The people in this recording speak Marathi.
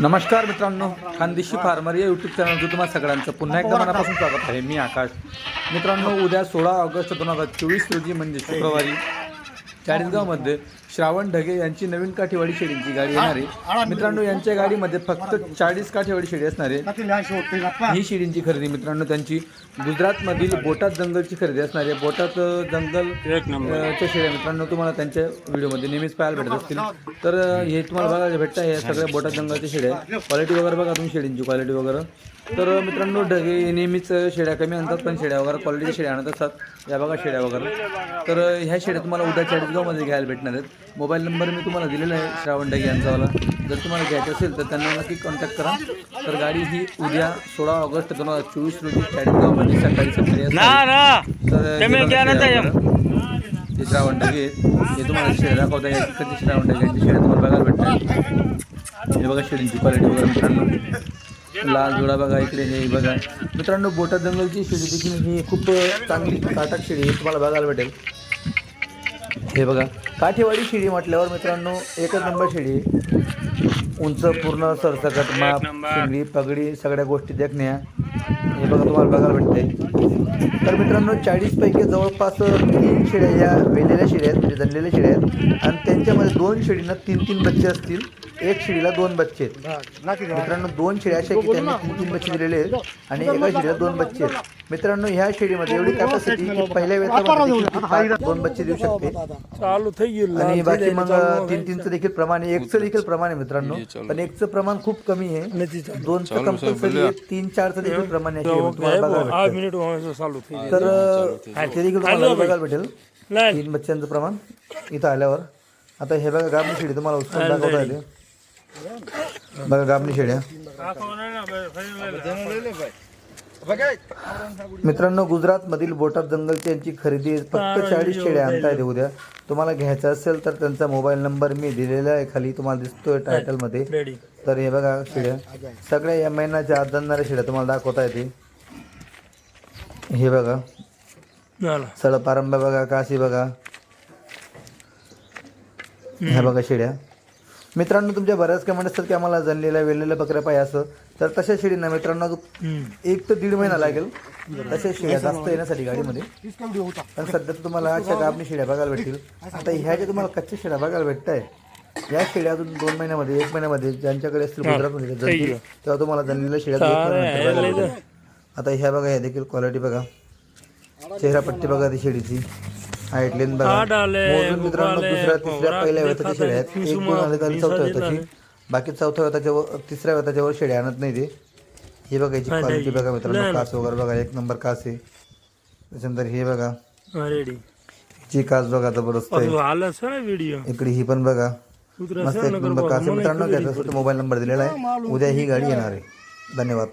नमस्कार मित्रांनो खानदेशी फार्मर या यूट्यूब चॅनलचं तुम्हाला सगळ्यांचं पुन्हा एकदा मनापासून स्वागत आहे. मी आकाश. मित्रांनो उद्या सोळा ऑगस्ट दोन हजार चोवीस रोजी म्हणजे शुक्रवारी चाळीसगावमध्ये श्रावण ढगे यांची नवीन काठीवाडी शेळींची गाडी येणार. आहे मित्रांनो यांच्या गाडीमध्ये फक्त चाळीस काठीवाडी शेळी असणार. आहे ही शिडींची खरेदी मित्रांनो त्यांची गुजरातमधील बोटात जंगलची खरेदी असणार आहे. बोटात जंगल च्या शेळ्या मित्रांनो तुम्हाला त्यांच्या व्हिडिओमध्ये नेहमीच पाहायला भेटत असतील. तर हे तुम्हाला बघायला भेटतं हे सगळ्या बोटात जंगलच्या शेळ्या क्वालिटी वगैरे बघा तुम्ही शेळींची क्वालिटी वगैरे. तर मित्रांनो ढगे हे नेहमीच अ, शेळ्या कमी आणतात पण शेळ्या वगैरे क्वालिटीच्या शेळ्या आणत असतात. या बघा शेळ्या वगैरे. तर ह्या शेळ्या तुम्हाला उद्या चाळीसगावमध्ये घ्यायला भेटणार आहेत. मोबाईल नंबर मी तुम्हाला दिलेला आहे श्रावण ढगे यांचावाला. जर तुम्हाला घ्यायचं असेल तर त्यांना नक्की कॉन्टॅक्ट करा. तर गाडी ही उद्या सोळा ऑगस्ट दोन हजार चोवीस रोजी चाळीसगावमध्ये सकाळी सकाळी हे. हे श्रावण आहेत. हे तुम्हाला शेळ्या दाखवता येईल. कधी श्रावण ढगे यांची शेळ्या तुम्हाला बघायला भेटतात हे बघा शेळींची क्वालिटी वगैरे मित्रांनो. लाल जोडा बघा इकडे हे बघा. मित्रांनो बोटा जंगलची शेळी देखील ही खूप चांगली काटाक शेळी आहे तुम्हाला बघायला भेटेल. हे बघा काठेवाडी शेळी म्हटल्यावर मित्रांनो एकच नंबर आहे. उंच पूर्ण सरसकट माप शिंगडी पगडी सगळ्या गोष्टी देखण्या. हे बघा तुम्हाला बघायला भेटते. तर मित्रांनो चाळीसपैकी जवळपास तीन शेळ्या या वेलेल्या शेळ्या आहेत म्हणजे जनलेल्या शेळ्या आहेत. आणि त्यांच्यामध्ये दोन शेळींना तीन तीन बच्चे असतील. एक शिडीला दोन बच्चे आहेत. मित्रांनो दोन शिड्या अशा की त्यांनी तीन तीन बच्चे दिलेले आहेत आणि एका शिडीला दोन बच्चे आहेत. मित्रांनो ह्या शिडीमध्ये एवढी कॅपॅसिटी की पहिल्या वेळेला दोन बच्चे देऊ शकते. आणि बाकी मग तीन तीनचं देखील प्रमाण आहे एकचं देखील प्रमाण आहे मित्रांनो. पण एकचं प्रमाण खूप कमी आहे. दोनचं कंपल्सरी तीन चारचं देखील प्रमाण आहे तर ते देखील बघायला भेटेल. तीन बच्च्यांचं प्रमाण इथं आल्यावर. आता हे बघा गाबडी शिडी तुम्हाला उत्साह दाखवता येते बघा गाबली शेड्या. मित्रांनो गुजरात मधील बोटाप जंगलची यांची खरेदी फक्त चाळीस शेड्या आणता येते उद्या. तुम्हाला घ्यायचं असेल तर त्यांचा मोबाईल नंबर मी दिलेला आहे खाली. तुम्हाला दिसतोय टायटलमध्ये. तर हे बघा शेड्या. सगळ्या या महिन्याच्या आत जाणाऱ्या शेड्या तुम्हाला दाखवता येते हे बघा. सळ पारंब्या बघा काशी बघा. ह्या बघा शेड्या. मित्रांनो तुमच्या बऱ्याच कमेंट असतात की आम्हाला जनलेल्या वेलेल्या बकऱ्या पाहिजे असं. तर तशा शेळींना मित्रांनो एक ते दीड महिना लागेल. तशा शेळ्या जास्त येण्यासाठी गाडीमध्ये. पण सध्या तर तुम्हाला अशा गाबणी शेळ्या बघायला भेटतील. आता ह्या ज्या तुम्हाला कच्च्या शेळ्या बघायला भेटत आहे या शेळ्या अजून दोन महिन्यामध्ये एक महिन्यामध्ये ज्यांच्याकडे असतील गुजरातमध्ये जनतील, तेव्हा तुम्हाला जनलेल्या शेळ्या. आता ह्या बघा ह्या देखील क्वालिटी बघा. चेहरा पट्टी बघा ती शेळीची आयटलीन बघा. मित्रांनो दुसऱ्या तिसऱ्या पहिल्या आहेत चौथ्या बाकी चौथ्या वेताच्या तिसऱ्या वेताच्या वर शेळी आणत नाही ते. हे बघायची क्वालिटी बघा मित्रांनो कास वगैरे बघा एक नंबर कास आहे. त्याच्यानंतर हे बघा. ची कास बघा जबरदस्त आहे. इकडे ही पण बघा. मस्त एक नंबर कास मित्रांनो मोबाईल नंबर दिलेला आहे. उद्या ही गाडी येणार आहे. धन्यवाद.